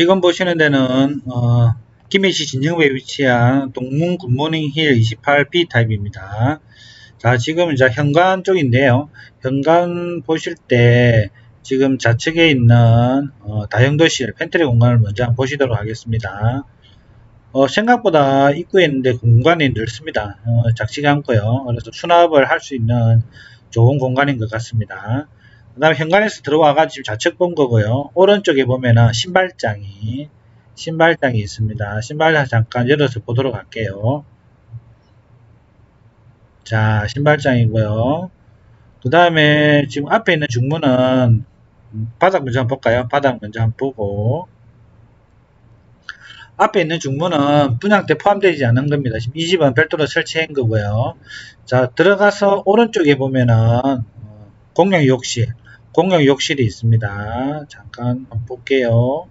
지금 보시는 데는 어, 김해시 진정부에 위치한 동문 굿모닝 힐 28B 타입입니다. 자 지금 이제 현관 쪽인데요. 현관 보실 때 지금 좌측에 있는 어, 다용도실 팬트리 공간을 먼저 한번 보시도록 하겠습니다. 어, 생각보다 입구에 있는데 공간이 넓습니다. 어, 작지가 않고요. 그래서 수납을 할 수 있는 좋은 공간인 것 같습니다. 그 다음에 현관에서 들어와가지고 좌측 본 거고요. 오른쪽에 보면은 신발장이 신발장이 있습니다. 신발장 잠깐 열어서 보도록 할게요. 자, 신발장이고요. 그 다음에 지금 앞에 있는 중문은 바닥 먼저 한번 볼까요? 바닥 먼저 한번 보고 앞에 있는 중문은 분양대 포함되지 않은 겁니다. 지금 이 집은 별도로 설치한 거고요. 자, 들어가서 오른쪽에 보면은 어, 공용 욕실, 공용 욕실이 있습니다. 잠깐 한번 볼게요.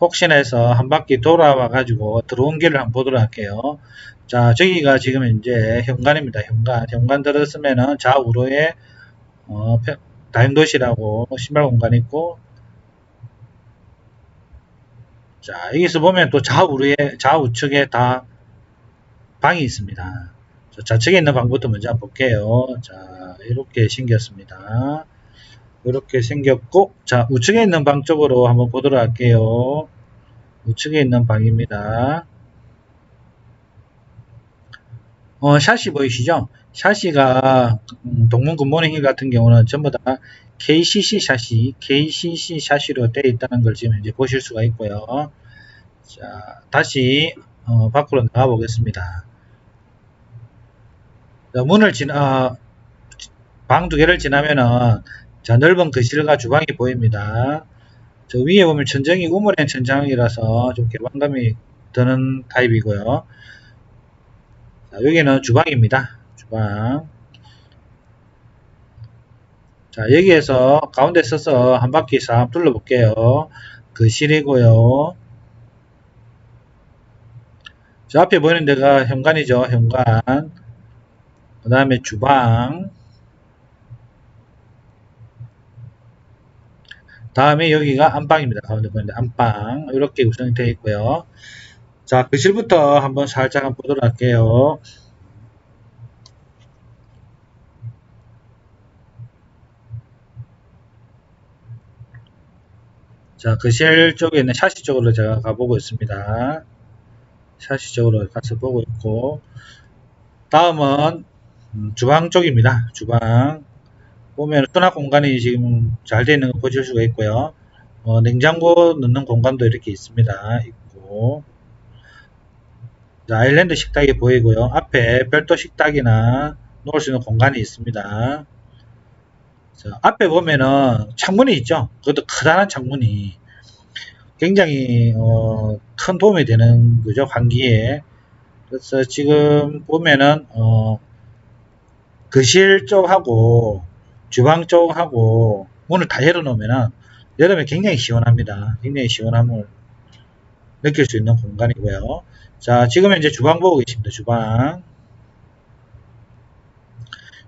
혹시나 해서 한 바퀴 돌아와 가지고 들어온 길을 한번 보도록 할게요. 자, 저기가 지금 이제 현관입니다. 현관. 현관 들었으면은 좌우로에 어, 다용도실하고 신발 공간 있고 자, 여기서 보면 또 좌우에 좌우측에 다 방이 있습니다. 자, 좌측에 있는 방부터 먼저 한번 볼게요. 자, 이렇게 생겼습니다. 이렇게 생겼고, 자, 우측에 있는 방 쪽으로 한번 보도록 할게요. 우측에 있는 방입니다. 어, 샷이 보이시죠? 샷이가 음, 동문 굿모닝 힐 같은 경우는 전부 다 KCC 샷이 KCC 샷이로 되어 있다는 걸 지금 이제 보실 수가 있고요. 자, 다시 어, 밖으로 나가 보겠습니다. 자, 문을 지나 방 두 개를 지나면은 자, 넓은 거실과 주방이 보입니다. 저 위에 보면 천정이 우물엔 천장이라서 좀 개방감이 드는 타입이고요. 자, 여기는 주방입니다. 주방. 자, 여기에서 가운데 서서 한 바퀴 싹 둘러볼게요. 거실이고요. 저 앞에 보이는 데가 현관이죠. 현관. 그 다음에 주방. 다음에 여기가 안방입니다. 가운데 보이는데 안방. 이렇게 구성이 되어 있고요. 자, 거실부터 한번 살짝 한번 보도록 할게요. 자, 거실 쪽에 있는 샤시 쪽으로 제가 가보고 있습니다. 샤시 쪽으로 가서 보고 있고, 다음은 음, 주방 쪽입니다. 주방. 보면 수납 공간이 지금 잘 되어 있는 거 보실 수가 있고요. 어, 냉장고 넣는 공간도 이렇게 있습니다. 있고. 자, 아일랜드 식탁이 보이고요. 앞에 별도 식탁이나 놓을 수 있는 공간이 있습니다. 자, 앞에 보면은 창문이 있죠. 그것도 커다란 창문이 굉장히 어, 큰 도움이 되는 거죠. 환기에. 그래서 지금 보면은 어, 거실 쪽하고 주방 쪽하고 문을 다 열어놓으면은 여름에 굉장히 시원합니다. 굉장히 시원함을 느낄 수 있는 공간이고요. 자, 지금 이제 주방 보고 계십니다. 주방.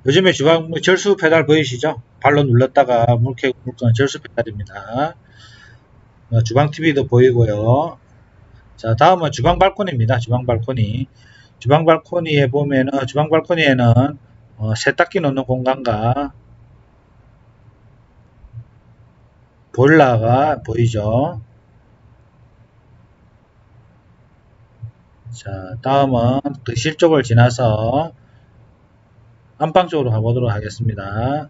요즘에 주방 뭐 절수 페달 보이시죠? 발로 눌렀다가 물 켜고 물 끄는 절수 페달입니다. 어, 주방 TV도 보이고요. 자, 다음은 주방 발코니입니다. 주방 발코니. 주방 발코니에 보면은 주방 발코니에는 어, 세탁기 놓는 공간과 보일러가 보이죠. 자, 다음은 거실 쪽을 지나서 안방 쪽으로 가보도록 하겠습니다.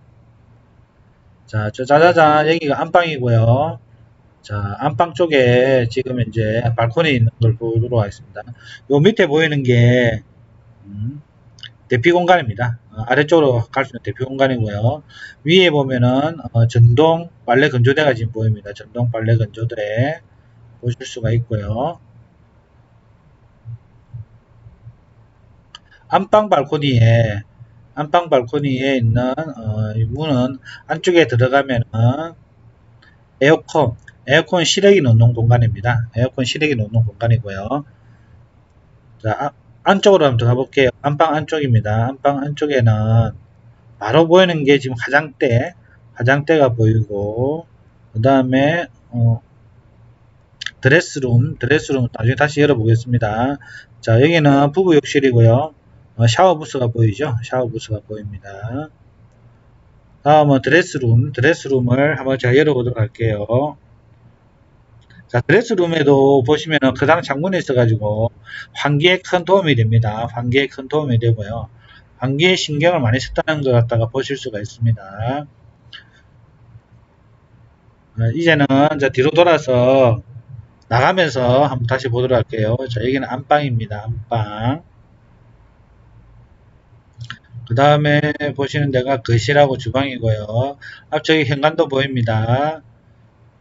자, 저 짜자잔 여기가 안방이고요. 자, 안방 쪽에 지금 이제 발코니 있는 걸 보도록 하겠습니다. 요 밑에 보이는 게 음, 대피 공간입니다. 어, 아래쪽으로 갈 수 있는 대피 공간이고요. 위에 보면은 어, 전동 빨래 건조대가 지금 보입니다. 전동 빨래 건조대 보실 수가 있고요. 안방 발코니에 안방 발코니에 있는 어, 이 문은 안쪽에 들어가면은 에어컨 에어컨 실외기 놓는 공간입니다. 에어컨 실외기 놓는 공간이고요. 자, 아, 안쪽으로 한번 들어가 볼게요. 안방 안쪽입니다. 안방 안쪽에는 바로 보이는 게 지금 화장대, 화장대가 보이고, 그 다음에, 어, 드레스룸, 드레스룸 나중에 다시 열어보겠습니다. 자, 여기는 부부 욕실이고요. 어, 샤워 부스가 보이죠? 샤워 부스가 보입니다. 다음은 드레스룸, 드레스룸을 한번 제가 열어보도록 할게요. 자, 드레스룸에도 보시면은 그당 창문이 있어가지고 환기에 큰 도움이 됩니다. 환기에 큰 도움이 되고요. 환기에 신경을 많이 썼다는 것 갖다가 보실 수가 있습니다. 어, 이제는 자, 뒤로 돌아서 나가면서 한번 다시 보도록 할게요. 자, 여기는 안방입니다. 안방. 그 다음에 보시는 데가 거실하고 주방이고요. 앞쪽에 현관도 보입니다.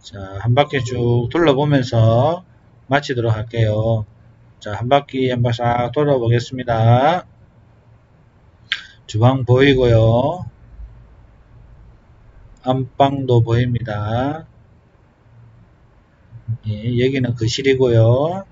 자, 한 바퀴 쭉 둘러보면서 마치도록 할게요. 자, 한 바퀴 한번 싹 돌아보겠습니다. 주방 보이고요. 안방도 보입니다. 예, 여기는 거실이고요.